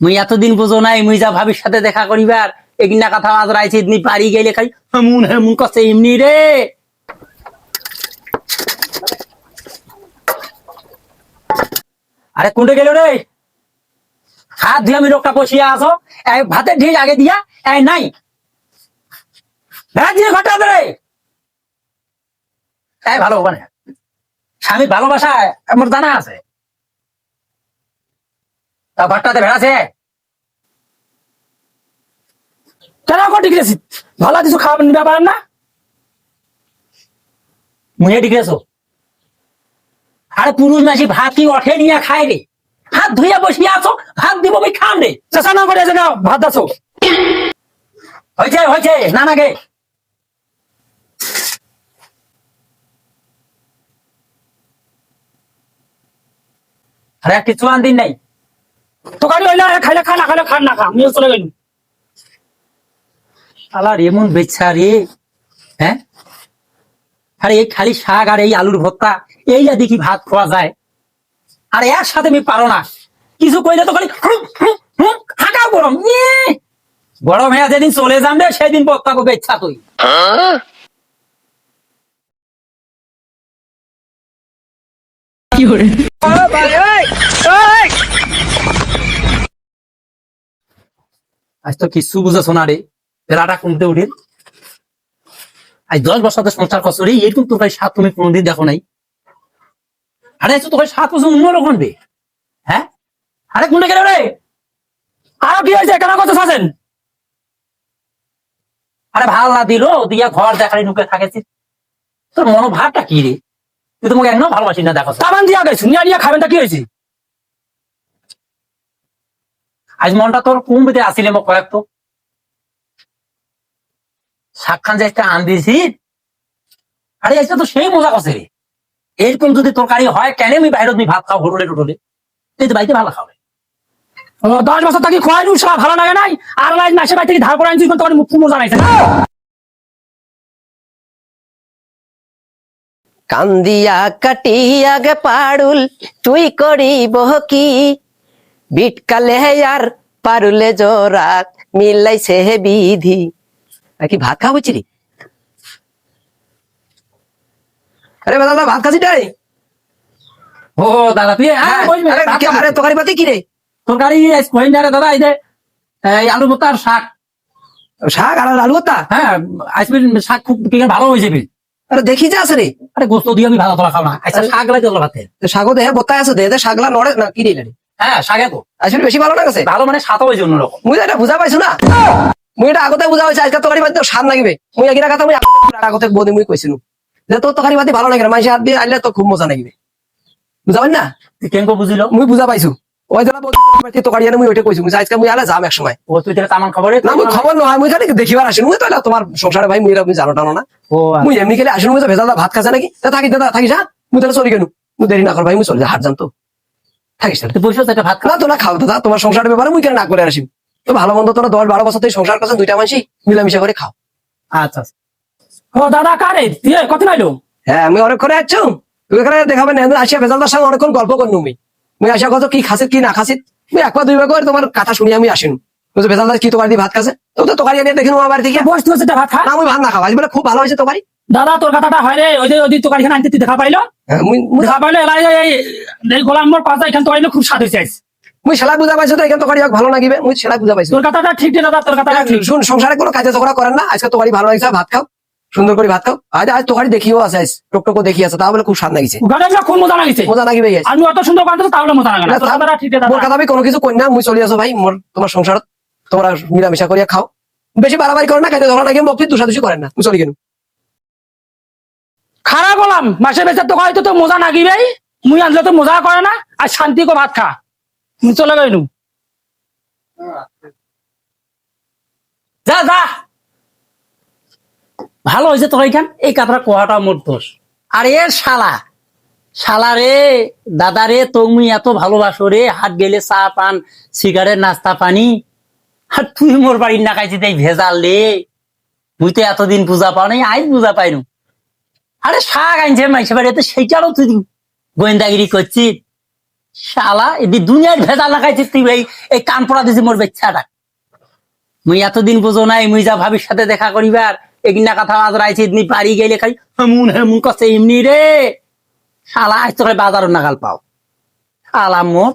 মুই এতদিন বুঝো নাই, মুই যা ভাবির সাথে দেখা করিবার এগিনা কথা আজ রাইছি তুমি বাড়ি গেলে খাই হেমুন হেমুন করছে এমনি রে। আরে কোনটা গেল রে? হাত ধুয়ে আমি লোকটা বসিয়া আছো এই ভাতের ঢিল আগে দিয়া এই নাই। ভাত দিয়ে ঘটা রে এই ভালো মানে স্বামী ভালোবাসা আমার জানা আছে। তা ঘরটাতে ভেড়াছে কেন কটি গেছি ভালো কিছু খাবার নিতে পারেন না মুহে ডিগেছো আরে পুরুষ মাসি ভাত কি অঠে নিয়ে খায় রে? হাত ধুইয়া বসিয়া আছো, ভাত দিব আমি খাম রে। চেষ্টা না করে না ভাত দাসো হয়েছে হয়েছে না নাগে আরে কিছু আন দিন নাই। তো গাড়ি খাইলে খা না খাইলে খান না খা। আমিও চলে গেলাম। আলার এমন বেচ্ছা রে। হ্যাঁ? আরে এই খালি শাক আর এই আলুর ভর্তা এই যা দেখি ভাত খাওয়া যায়। আর একসাথে আমি পারো না। কিছু কইলে তো খালি হাঁকা গরম। গরম যেদিন চলে যাবে সেদিন বক্তাকে বেচ্ছা তুই আজ তো কিছু বুঝেছ না রে। বেলাটা কমতে উঠে? আজ দশ বছর সংসার করছ রে, এরকম তোর ভাই সাত তুমি কোনোদিন দেখো নাই। আরে তো তোর সাত বছর অন্যরকম বে হ্যাঁ? আরে কোনটা গেল রে? আর কি হয়েছে? কেন কথা শাসেন আরে ভালো না দিল, দিয়া ঘর দেখালি, ঢুকে থাকেছি। তোর মনোভাবটা কি রে? তুই তোমাকে একদম ভালোবাসি না, দেখো। সাবান দিয়া গেছি, নিয়ে নিয়ে খাবেন তা কি হয়েছে? আজ মনটা তোর কোন বেতে আসিলে মোক কয়েক তো? সাক্ষান যে একটা আন দিয়েছি। আরে আজকে তো সেই মজা করছে রে। এরকম যদি তরকারি হয় কেন আমি বাইরে তুমি ভাত খাও হোটেলে টোটলে তুই তো বাড়িতে ভালো খাবে ও, দশ বছর তাকে খোয়াই নু সব ভালো লাগে নাই? আর লাইন মাসে বাড়ি থেকে ধার করে আনছি তোমার মুখ মজা নাইছে কান্দিয়া কাটিয়া গে পাড়ুল তুই করিব কি? বিটকালে আর পারুলে জোরাত মিলাইছে হে বিধি। আর কি ভাত খাওয়া হচ্ছে রে? আরে দাদা ভাত খাচ্ছি টাই ও দাদা তুই হ্যাঁ, আরে তরকারি পাতি কি রে? তরকারি কইন রে দাদা এই যে এই আলু ভর্তা শাক। শাক আর আলু ভর্তা? হ্যাঁ আজকে শাক খুব কি ভালো হয়েছে বে। আরে দেখি যে আছে রে। আরে গোস্ত দিয়ে আমি ভালো তোলা খাও না। আচ্ছা শাক লাগে তোলা ভাতে শাগো দেহে ভর্তা আছে দেহে শাকলা নড়ে না কি রে রে? হ্যাঁ শাকে তো আসলে বেশি ভালো লাগছে? ভালো মানে সাতও হয়েছে অন্যরকম মুই তো এটা বুঝা পাইছো না। মুই এটা আগতে বুঝা পাইছি আজকে তরকারি পাতি স্বাদ লাগিবে। মুই কথা মুই আগতে- বদি মুই কইছিনু যে তোর তরকারি পাতি ভালো লাগে না হাত দিয়ে আইলে তো খুব মজা লাগিবে। বুঝা পাই না? কেন বুঝিল? মুই বুঝা পাইছো। ওই জন্য বদি মুই ওইটা কইছি। মুই আজকে মুই আলে যাম এক সময়। ও তুই তাহলে তামান খবরে না মুই খবর নয় মুই খালি দেখিবার আসিন মুই তো তোমার সংসারে ভাই মুই মুই জানো টানো না। মুই এমনি খেলে আসিন মুই তো ভেজাল ভাত খাচ্ছে নাকি? তা থাকি দাদা থাকিস হ্যাঁ মুই তাহলে চলি গেলু মুই দেরি না কর ভাই মুই চলে যা হাট তো। থাকিস বসে একটা ভাত খা। না তোরা খাও দাদা তোমার সংসারের ব্যাপারে মুই কেন না করে আসিম? তো ভালো মন্দ তোরা দশ বারো বছর থেকে সংসার করছেন দুইটা মানুষই মিলামিশা করে খাও। আচ্ছা আচ্ছা। ও দাদা কারে? দিয়ে কত নাইলো? হ্যাঁ আমি অনেক করে আসছো তুই এখানে দেখাবেন না আসিয়া ভেজালদার সঙ্গে অনেকক্ষণ গল্প করনু আমি। মুই আসিয়া কত কি খাসিত কি না খাসিত মুই একবার দুইবার করে তোমার কথা শুনি আমি আসিন বুঝছ ভেজালদার কি তোমার দিয়ে ভাত খাসে তো তো তোকারি আনিয়ে দেখিন আমার বাড়ি থেকে বস তুই সেটা ভাত খা। আমি ভাত না খাওয়া আজ বলে খুব ভালো হয়েছে তোকারি। দাদা তোর কথাটা হয় রে। ওই যে ওই দিন তোকারি খান আনতে তুই দেখা পাইলো? হ্যাঁ, দেখা পাইলো এলাই এই গোলাম মোর পাশে এখান তোকারি খুব স্বাদ হয়েছে। মুই সেলাই বুঝা পাইছো তো এখানে তোকারি ভালো লাগিবে মুই সেলাই বুঝা পাইছো। তোর কথাটা ঠিক দাদা তোর কথাটা ঠিক। শুন সংসারে কোনো কাজে ঝগড়া করেন না। আজকে তোকারি ভালো লাগছে ভাত খাও। সুন্দর করে ভাত খাও। আজ আজ তোকারি দেখিও আছে আজ দেখি আছে তাহলে খুব স্বাদ লাগিছে। গাড়ি খুব মজা লাগিছে। মজা লাগিবে আমি অত সুন্দর কান্দ তাহলে মজা লাগে না। তোর কথাটা ঠিক রে মোর কথা আমি কোনো কিছু কই না মুই চলি আছো ভাই। মোর তোমার সংসারত তোমরা মিলামিশা করিয়া খাও। বেশি বাড়াবাড়ি করে না খাইতে ঝগড়া লাগে বকরি দুষাদুষি করেন না। চলি কেন খারাপ বললাম মাসে বেচার তো হয়তো তো মজা নাগিবে মুই আনলে তো মজা করে না আর শান্তি কো ভাত খা। মুই চলে গেলু যা যা। ভালো হয়েছে তোর এইখান। এই কথাটা কোয়াটা মোর দোষ। আর এ শালা শালা রে দাদা রে তুমি এত ভালোবাসো রে হাত গেলে চা পান সিগারেট নাস্তা, পানি। আর তুই মোর বাড়ির না খাইছি তাই ভেজাল রে মুই তো এতদিন পূজা পাও নাই আজ পূজা পাইনু। আরে শাক আনছে মাইসে বাড়িতে, সেইটারও তুই গোয়েন্দাগিরি করছিস। শালা, এদি দুনিয়ার ভেজা লাগাইছিস তুই, এই এই কান পড়া দিছি মোর বেচ্ছাটা মুই এতদিন বুঝো নাই, মুই যা ভাবির সাথে দেখা করিবার, এগিনা কথা আজ রাইছি এমনি বাড়ি গেলে খাই হেমুন হেমুন করছে, এমনি রে। শালা, আজ তোকে বাজারও নাগাল পাও। শালা, মোর